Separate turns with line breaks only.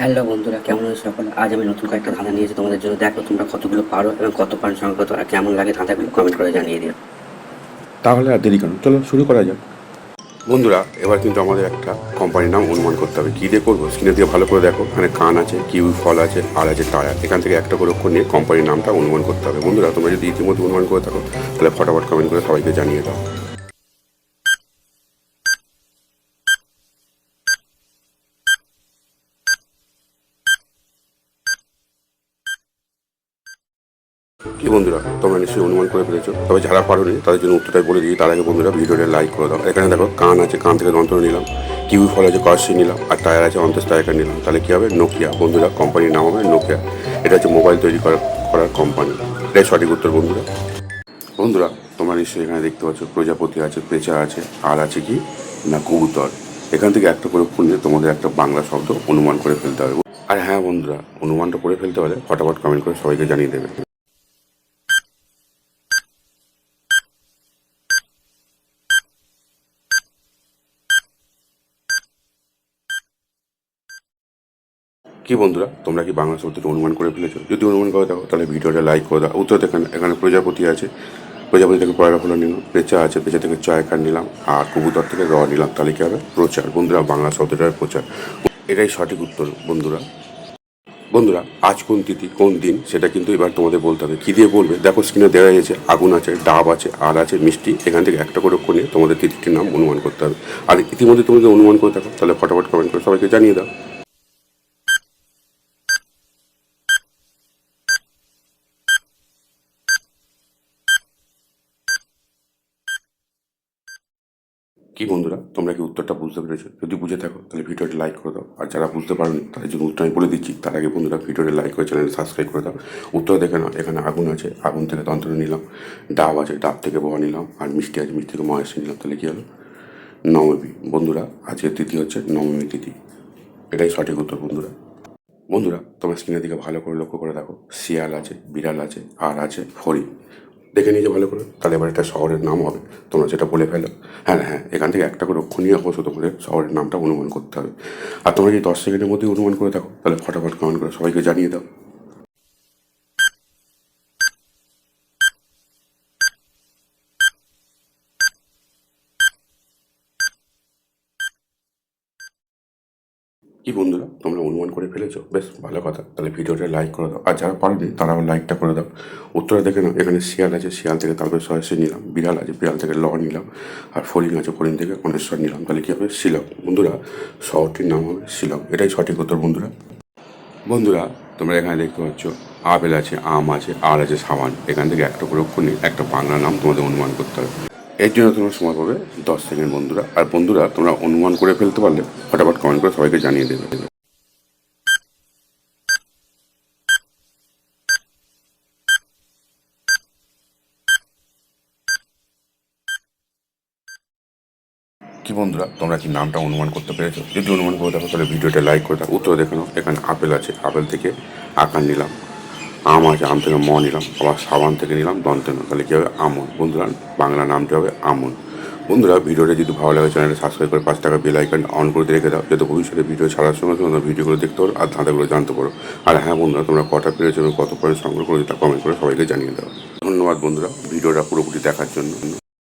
Hello বন্ধুরা কেমন আছো সকলে? আজ আমি নতুন কয়েকটা ধাঁধা নিয়েছি তোমাদের জন্য দেখো তোমরা কতগুলো পারো এবং কত পান সংখ্যা কত আর কেমন লাগে ধাঁধাগুলো কমেন্ট করে জানিয়ে দিও।
তাহলে আর দেরি কেন? চলো শুরু করা যাক। বন্ধুরা এবার কিন্তু আমাদের একটা কোম্পানির নাম অনুমান করতে হবে। কী দিয়ে করব? স্ক্রিনে দিয়ে ভালো করে দেখো এখানে কান আছে কিউ ফল আছে আর আছে টায়ার। এখান থেকে একটা করে অক্ষর নিয়ে কোম্পানির নামটা অনুমান করতে হবে। বন্ধুরা তোমরা যদি ইতিমধ্যে অনুমান করে থাকো তাহলে ফটাফট কমেন্ট করে সবাইকে জানিয়ে দাও। কি বন্ধুরা, তোমরা নিশ্চয়ই অনুমান করে ফেলেছো। তবে যারা পারোনি, তাদের জন্য উত্তরটাই বলে দিই। তার আগে বন্ধুরা, ভিডিওটা লাইক করে দাও। এখানে দেখো, কান আছে, কান থেকে যন্ত্র নিলাম। কিউই ফল আছে কর্সি নিলাম। আর টায়ার আছে অন্তস টায়ার নিলাম। তাহলে কি হবে? নোকিয়া বন্ধুরা কোম্পানির নাম হবে নোকিয়া এটা হচ্ছে মোবাইল তৈরি করার করার কোম্পানি এটাই সঠিক উত্তর, বন্ধুরা। বন্ধুরা, তোমরা নিশ্চয়ই এখানে দেখতে পাচ্ছ, প্রজাপতি আছে, পেঁচা আছে, আর আছে কি? না, কবুতর। এখান থেকে একটা করে অক্ষর নিয়ে তোমাদের একটা বাংলা শব্দ অনুমান করে ফেলতে হবে। আর হ্যাঁ বন্ধুরা, অনুমানটা করে ফেলতে হলে ফটাফট কমেন্ট করে সবাইকে জানিয়ে দেবে। কি বন্ধুরা, তোমরা কি বাংলা শব্দটা অনুমান করে ফেলেছো? যদি অনুমান করে দেখো তাহলে ভিডিওটা লাইক করে দাও। উত্তর এখানে এখানে প্রজাপতি আছে। প্রজাপতি থেকে পয়লা ফলন নিলাম, পেঁচা আছে, পেঁচা থেকে চয়কার নিলাম, আর কবুতর থেকে র নিলাম, তাহলে কি হবে? প্রচার। বন্ধুরা, বাংলা শব্দটার প্রচার। এটাই সঠিক উত্তর, বন্ধুরা। বন্ধুরা, আজ কোন তিথি, কোন দিন, সেটা কিন্তু এবার তোমাদের বলতে হবে। কী দিয়ে বলবে? দেখো স্ক্রিনে দেওয়া হয়েছে, আগুন আছে, ডাব আছে আর আছে, মিষ্টি। এখান থেকে একটা করে নিয়ে তোমাদের তিথিটির নাম অনুমান করতে হবে। আর ইতিমধ্যে তুমি যদি অনুমান করে থাকো, তাহলে ফটাফট কমেন্ট করে সবাইকে জানিয়ে দাও। কি বন্ধুরা, তোমরা কি উত্তরটা বুঝতে পেরেছ? যদি বুঝে থাকো, তাহলে ভিডিওটি লাইক করে দাও। আর যারা বুঝতে পারোনি, তাদের জন্য উত্তর আমি বলে দিচ্ছি। তার আগে বন্ধুরা, ভিডিওটি লাইক করে চ্যানেল সাবস্ক্রাইব করে দাও। উত্তর দেখে নাও, এখানে আগুন আছে। আগুন থেকে তন্ত্র নিলাম। ডাব আছে, ডাব থেকে বহা নিলাম। আর মিষ্টি আছে, মিষ্টি থেকে মহেশ নিলাম। তাহলে কি হলো? নবমী। বন্ধুরা, আজকের তিথি হচ্ছে নবমী তিথি। এটাই সঠিক উত্তর, বন্ধুরা। বন্ধুরা, তোমার স্ক্রিনের দিকে ভালো করে লক্ষ্য করে দেখো। শিয়াল আছে, বিড়াল আছে, আর আছে হরিণ দেখে নিয়েছে ভালো করে? তাহলে এবার একটা শহরের নাম হবে। তোমরা যেটা বলে ফেলো। হ্যাঁ হ্যাঁ এখান থেকে একটা করে অক্ষণীয় নিয়ে অবশ্য তোমাদের শহরের নামটা অনুমান করতে হবে। আর তোমরা যদি দশ সেকেন্ডের মধ্যে অনুমান করে থাকো, তাহলে ফটাফট কমেন্ট করে সবাইকে জানিয়ে দাও। কি বন্ধুরা, তোমরা অনুমান করে ফেলেছো? বেশ, ভালো কথা। তাহলে ভিডিওটা লাইক করে দাও। আর যারা পারবে তারাও লাইকটা করে দাও। উত্তরে দেখে নাও, এখানে শিয়াল আছে, শিয়াল থেকে তারপরে সরাসরি নিলাম। বিড়াল আছে, বিড়াল থেকে ল নিলাম। আর ফরিং আছে ফরিং থেকে অনেশ্বর নিলাম। তাহলে কী হবে? শিলং। বন্ধুরা, শহরটির নাম হবে শিলং। এটাই সঠিক উত্তর, বন্ধুরা। বন্ধুরা, তোমরা এখানে দেখতে পাচ্ছ, আপেল আছে, আম আছে আর আছে, সাবান। এখান থেকে একটা করে একটা বাংলা নাম তোমাদের অনুমান করতে হবে। এর জন্য তোমরা সময় পাবে দশ সেকেন্ড, বন্ধুরা। আর বন্ধুরা, তোমরা অনুমান করে ফেলতে পারলে ফটাফট কমেন্ট করে সবাইকে জানিয়ে দেবে। কি বন্ধুরা, তোমরা কি নামটা অনুমান করতে পেরেছ? যদি অনুমান করে, দেখো তাহলে ভিডিওটা লাইক করে দাও। উত্তর দেখে নাও, এখানে আপেল আছে। আপেল থেকে আকার নিলাম। আম আছে আম থেকে ম নিলাম, আবার সাবান থেকে নিলাম, দন্তে তাহলে কী হবে? আমন। বন্ধুরা, বাংলা নামটি হবে আমন। বন্ধুরা, ভিডিওটা যদি ভালো লাগে, চ্যানেলটা সাবস্ক্রাইব করে পাঁচ টাকা বেল আইকন অন করে রেখে দাও, যাতে ভবিষ্যতে ভিডিও ছাড়ার সঙ্গে তোমরা ভিডিওগুলো দেখতে পারো আর ধাঁধাগুলো জানতে পারো। আর হ্যাঁ বন্ধুরা, তোমরা কটা পেরেছ এবং কত পয়েন্ট সংগ্রহ করে তা কমেন্ট করে সবাইকে জানিয়ে দাও। ধন্যবাদ, বন্ধুরা, ভিডিওটা পুরোপুরি দেখার জন্য।